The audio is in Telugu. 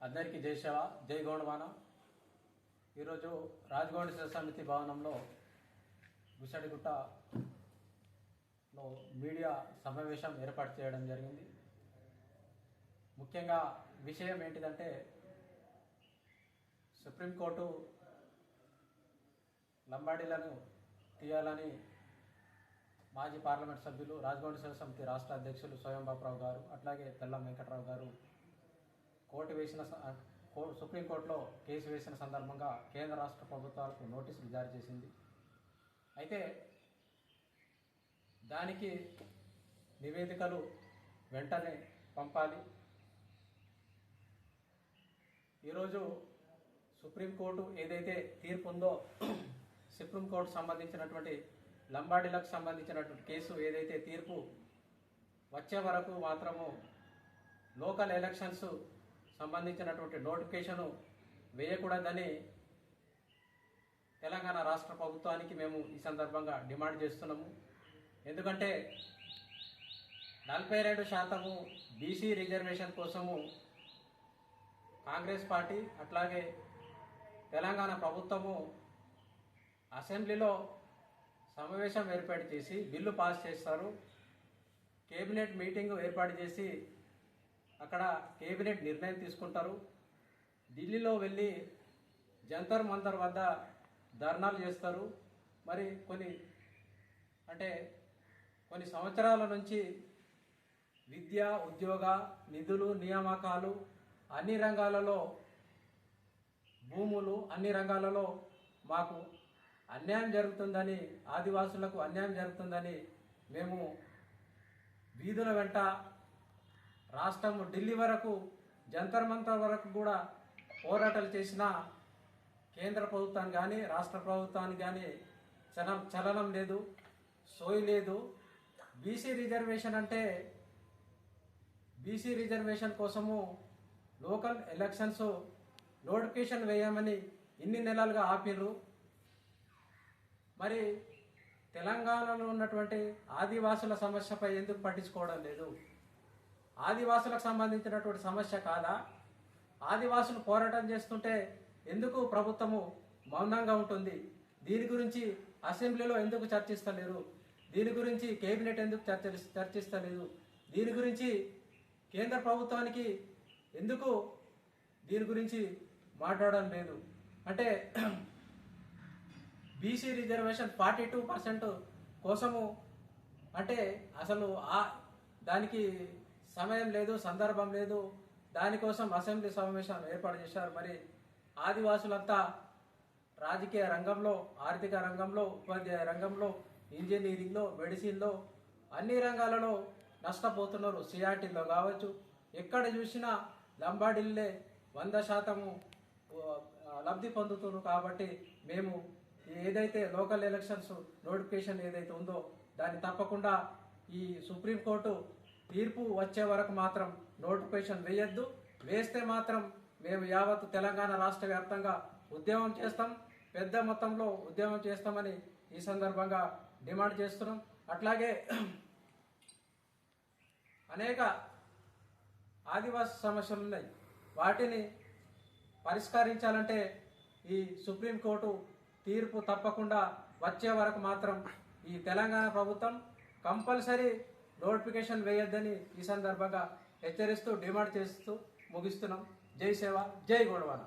అందరికీ జై శివ జై గౌడవానం. ఈరోజు రాజగౌడ శివ సమితి భవనంలో గుసడిగుట్టలో మీడియా సమావేశం ఏర్పాటు చేయడం జరిగింది. ముఖ్యంగా విషయం ఏంటిదంటే సుప్రీంకోర్టు లంబాడీలను తీయాలని మాజీ పార్లమెంట్ సభ్యులు రాజగౌడ శివ సమితి రాష్ట్ర అధ్యక్షులు స్వయం బాబురావు గారు అట్లాగే తెల్లం వెంకట్రావు గారు కోర్టు వేసిన సుప్రీంకోర్టులో కేసు వేసిన సందర్భంగా కేంద్ర రాష్ట్ర ప్రభుత్వాలకు నోటీసులు జారీ చేసింది. అయితే దానికి నివేదికలు వెంటనే పంపాలి. ఈరోజు సుప్రీంకోర్టు ఏదైతే తీర్పు ఉందో సుప్రీంకోర్టు సంబంధించినటువంటి లంబాడీలకు సంబంధించినటువంటి కేసు ఏదైతే తీర్పు వచ్చే వరకు మాత్రము లోకల్ ఎలక్షన్స్ సంబంధించినటువంటి నోటిఫికేషను వేయకూడదని తెలంగాణ రాష్ట్ర ప్రభుత్వానికి మేము ఈ సందర్భంగా డిమాండ్ చేస్తున్నాము. ఎందుకంటే నలభై రెండు శాతము బీసీ రిజర్వేషన్ కోసము కాంగ్రెస్ పార్టీ అట్లాగే తెలంగాణ ప్రభుత్వము అసెంబ్లీలో సమావేశం ఏర్పాటు చేసి బిల్లు పాస్ చేస్తారు. కేబినెట్ మీటింగ్ ఏర్పాటు చేసి అక్కడ కేబినెట్ నిర్ణయం తీసుకుంటారు. ఢిల్లీలో వెళ్ళి జంతర్ మంతర్ వద్ద ధర్నాలు చేస్తారు. మరి కొన్ని అంటే కొన్ని సంవత్సరాల నుంచి విద్య ఉద్యోగ నిధులు నియామకాలు అన్ని రంగాలలో భూములు అన్ని రంగాలలో మాకు అన్యాయం జరుగుతుందని ఆదివాసులకు అన్యాయం జరుగుతుందని మేము వీధుల వెంట రాష్ట్రం ఢిల్లీ వరకు జంతర్ మంతర్ వరకు కూడా పోరాటాలు చేసిన కేంద్ర ప్రభుత్వానికి కానీ రాష్ట్ర ప్రభుత్వానికి కానీ చలం చలనం లేదు సోయి లేదు. బీసీ రిజర్వేషన్ అంటే బీసీ రిజర్వేషన్ కోసము లోకల్ ఎలక్షన్స్ నోటిఫికేషన్ వేయమని ఇన్ని నెలలుగా ఆపిర్రు. మరి తెలంగాణలో ఉన్నటువంటి ఆదివాసుల సమస్యపై ఎందుకు పట్టించుకోవడం లేదు? ఆదివాసులకు సంబంధించినటువంటి సమస్య కాదా? ఆదివాసులు పోరాటం చేస్తుంటే ఎందుకు ప్రభుత్వము మౌనంగా ఉంటుంది? దీని గురించి అసెంబ్లీలో ఎందుకు చర్చిస్తలేరు? దీని గురించి కేబినెట్ ఎందుకు చర్చ చర్చిస్తలేదు? దీని గురించి కేంద్ర ప్రభుత్వానికి ఎందుకు దీని గురించి మాట్లాడడం లేదు? అంటే BC reservation forty two percent కోసము అంటే అసలు ఆ దానికి సమయం లేదు సందర్భం లేదు. దానికోసం అసెంబ్లీ సమావేశం ఏర్పాటు చేశారు. మరి ఆదివాసులంతా రాజకీయ రంగంలో ఆర్థిక రంగంలో ఉపాధ్యాయ రంగంలో ఇంజనీరింగ్లో మెడిసిన్లో అన్ని రంగాలలో నష్టపోతున్నారు. సిఆర్టీలో కావచ్చు ఎక్కడ చూసినా లంబాడిల్లే వంద శాతము లబ్ధి పొందుతున్నారు కాబట్టి మేము ఏదైతే లోకల్ ఎలక్షన్స్ నోటిఫికేషన్ ఏదైతే ఉందో దాన్ని తప్పకుండా ఈ సుప్రీంకోర్టు తీర్పు వచ్చే వరకు మాత్రం నోటిఫికేషన్ వేయొద్దు. వేస్తే మాత్రం మేము యావత్ తెలంగాణ రాష్ట్ర వ్యాప్తంగా ఉద్యమం చేస్తాం. పెద్ద మొత్తంలో ఉద్యమం చేస్తామని ఈ సందర్భంగా డిమాండ్ చేస్తున్నాం. అట్లాగే అనేక ఆదివాసీ సమస్యలు ఉన్నాయి. వాటిని పరిష్కరించాలంటే ఈ సుప్రీంకోర్టు తీర్పు తప్పకుండా వచ్చే వరకు మాత్రం ఈ తెలంగాణ ప్రభుత్వం కంపల్సరీ నోటిఫికేషన్ వేయొద్దని ఈ సందర్భంగా హెచ్చరిస్తూ డిమాండ్ చేస్తూ ముగిస్తున్నాం. జై సేవ జై గోడవాన.